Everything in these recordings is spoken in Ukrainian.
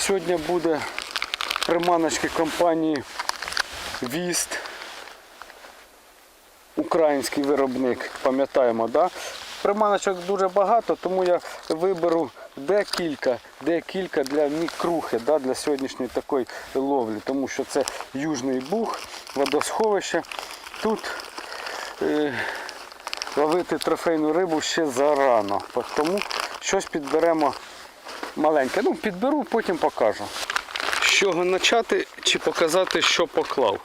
Сьогодні буде приманочки компанії Віст. Український виробник, пам'ятаємо, да? Приманочок дуже багато, тому я виберу декілька, декілька для мікрухи, да, для сьогоднішньої такої ловлі, тому що це Южний Буг, водосховище. Тут е, ловити трофейну рибу ще зарано, тому щось підберемо маленьке. Ну, підберу, потім покажу. З чого почати чи показати, що поклав.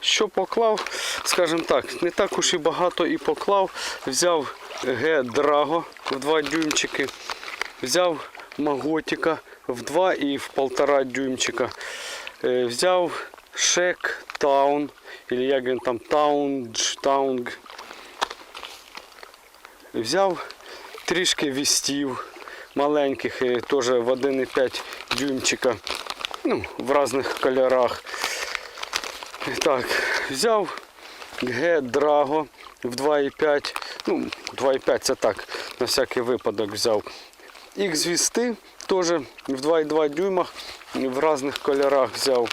Що поклав, скажімо так, не так уж і багато і поклав. Взяв Г Драго в 2 дюймчики, взяв Маготіка в 2 і в 1,5 дюймчика. Е, Взяв Шек Таун, або як він там Таунж, Таунг. Взяв трішки вістів маленьких, теж в 1,5 дюймчика, ну, в різних кольорах. Так, взяв Г Драго в 2,5. Ну, 2,5 це так, на всякий випадок взяв. Х вісти теж в 2,2 дюймах в різних кольорах взяв.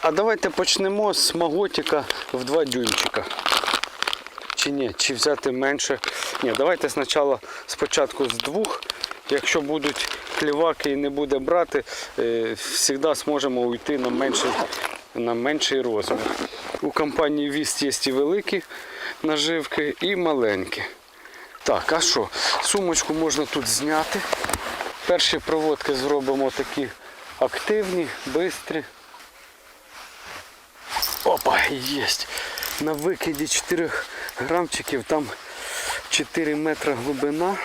А давайте почнемо з маготика в 2 дюймчика. Чи ні, чи взяти менше. Ні, давайте спочатку, спочатку з двох. Якщо будуть кліваки і не буде брати, завжди зможемо уйти на менший, на менший розмір. У компанії Віст є і великі наживки, і маленькі. Так, а що? Сумочку можна тут зняти. Перші проводки зробимо такі активні, швидкі. Опа, єсть. На викиді 4 грамчиків, там 4 метри глибина.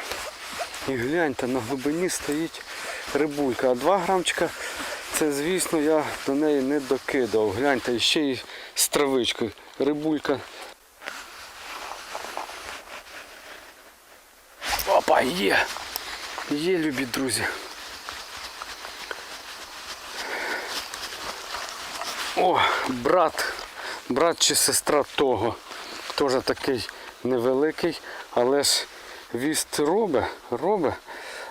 І гляньте, на глибині стоїть рибулька. А 2 грамчика, це звісно я до неї не докидав. Гляньте, ще й з травичкою. Рибулька. Опа, є! Є, любі друзі. О, брат, брат чи сестра того. Теж такий невеликий, але ж віст робе, робе.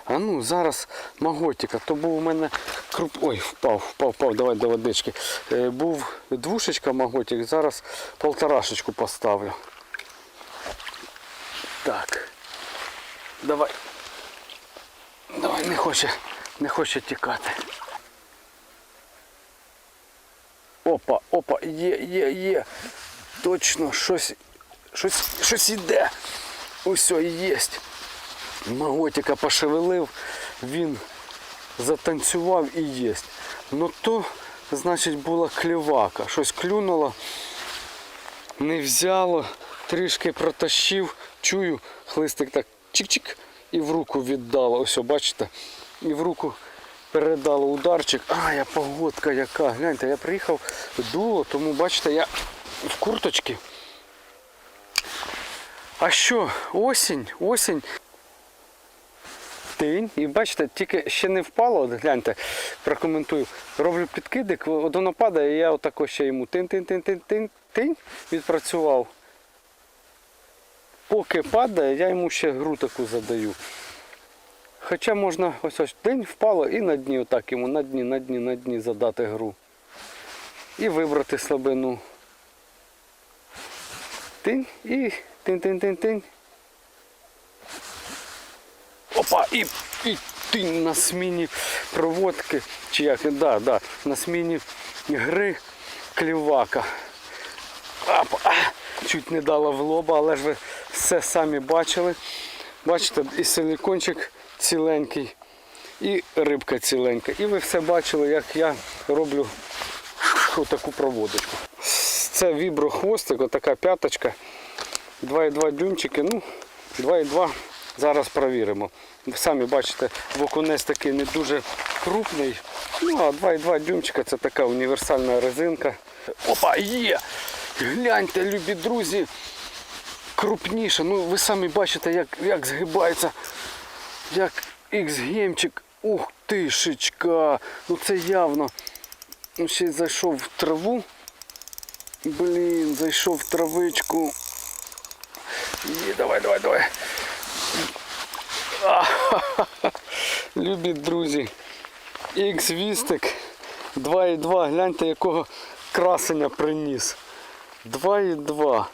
А ну зараз маготика. То був у мене круп. Ой, впав, впав, впав, давай до водички. Е, був двушечка маготик, зараз полторашечку поставлю. Так. Давай. Давай, не хоче, не хоче тікати. Опа, опа, є, є, є. Точно щось, щось, щось іде. Ось є. Маготика пошевелив, він затанцював і є. Ну то, значить, була клівака. Щось клюнуло, не взяло, трішки протащив, чую, хлистик так чик-чик і в руку віддало. Ось, бачите, і в руку передало ударчик. А, я погодка яка. Гляньте, я приїхав дуло, тому бачите, я в курточці. А що, осінь, осінь. Тинь. І бачите, тільки ще не впало, от гляньте, прокоментую. Роблю підкидик, от воно падає, і я отако ще йому тин-тин-тин-тин-тин відпрацював. Поки падає, я йому ще гру таку задаю. Хоча можна ось ось день впало і на дні, отак йому на дні, на дні, на дні задати гру. І вибрати слабину. Тинь і тинь-тинь-тинь-тинь. Опа, і, і тинь на сміні проводки. Чи як? Да, да, на сміні гри клівака. Опа, чуть не дала в лоба, але ж ви все самі бачили. Бачите, і силикончик ціленький, і рибка ціленька. І ви все бачили, як я роблю таку проводочку. Це віброхвостик, отака п'яточка. 2,2 дюймчики, ну, 2,2. Зараз перевіримо. Ви самі бачите, окунець такий не дуже крупний. Ну, а 2,2 дюймчика це така універсальна резинка. Опа, є! Гляньте, любі друзі, крупніше. Ну, ви самі бачите, як, як згибається, як X-гемчик. Ух тишечка! Ну це явно. Ну, ще зайшов в траву. Блін, зайшов в травичку. Є, давай, давай, давай. А, Любі друзі. Ікс-вістик 2,2. Гляньте, якого красення приніс. 2,2.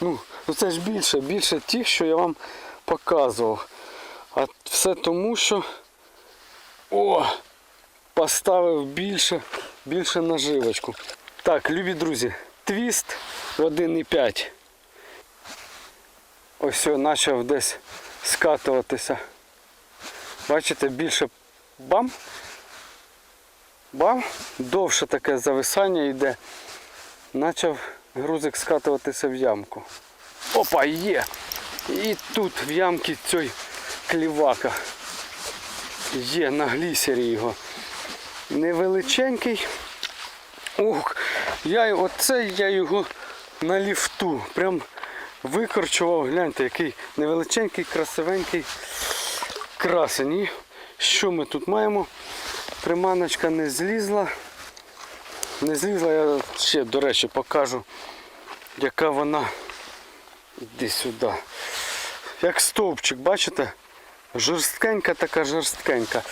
Ну, ну це ж більше, більше тих, що я вам показував. А все тому, що о, поставив більше, більше наживочку. Так, любі друзі, твіст 1,5. Ось почав десь скатуватися. Бачите, більше бам. Бам, довше таке зависання йде. Почав грузик скатуватися в ямку. Опа, є! І тут в ямці цей клівака. Є на глісері його. Невеличенький. Ух, я, оце я його на ліфту. Прям викорчував. Гляньте, який невеличенький, красивенький красень. І що ми тут маємо? Приманочка не злізла. Не злізла, я ще, до речі, покажу, яка вона. Іди сюди. Як стовпчик, бачите? Жорсткенька така жорсткенька.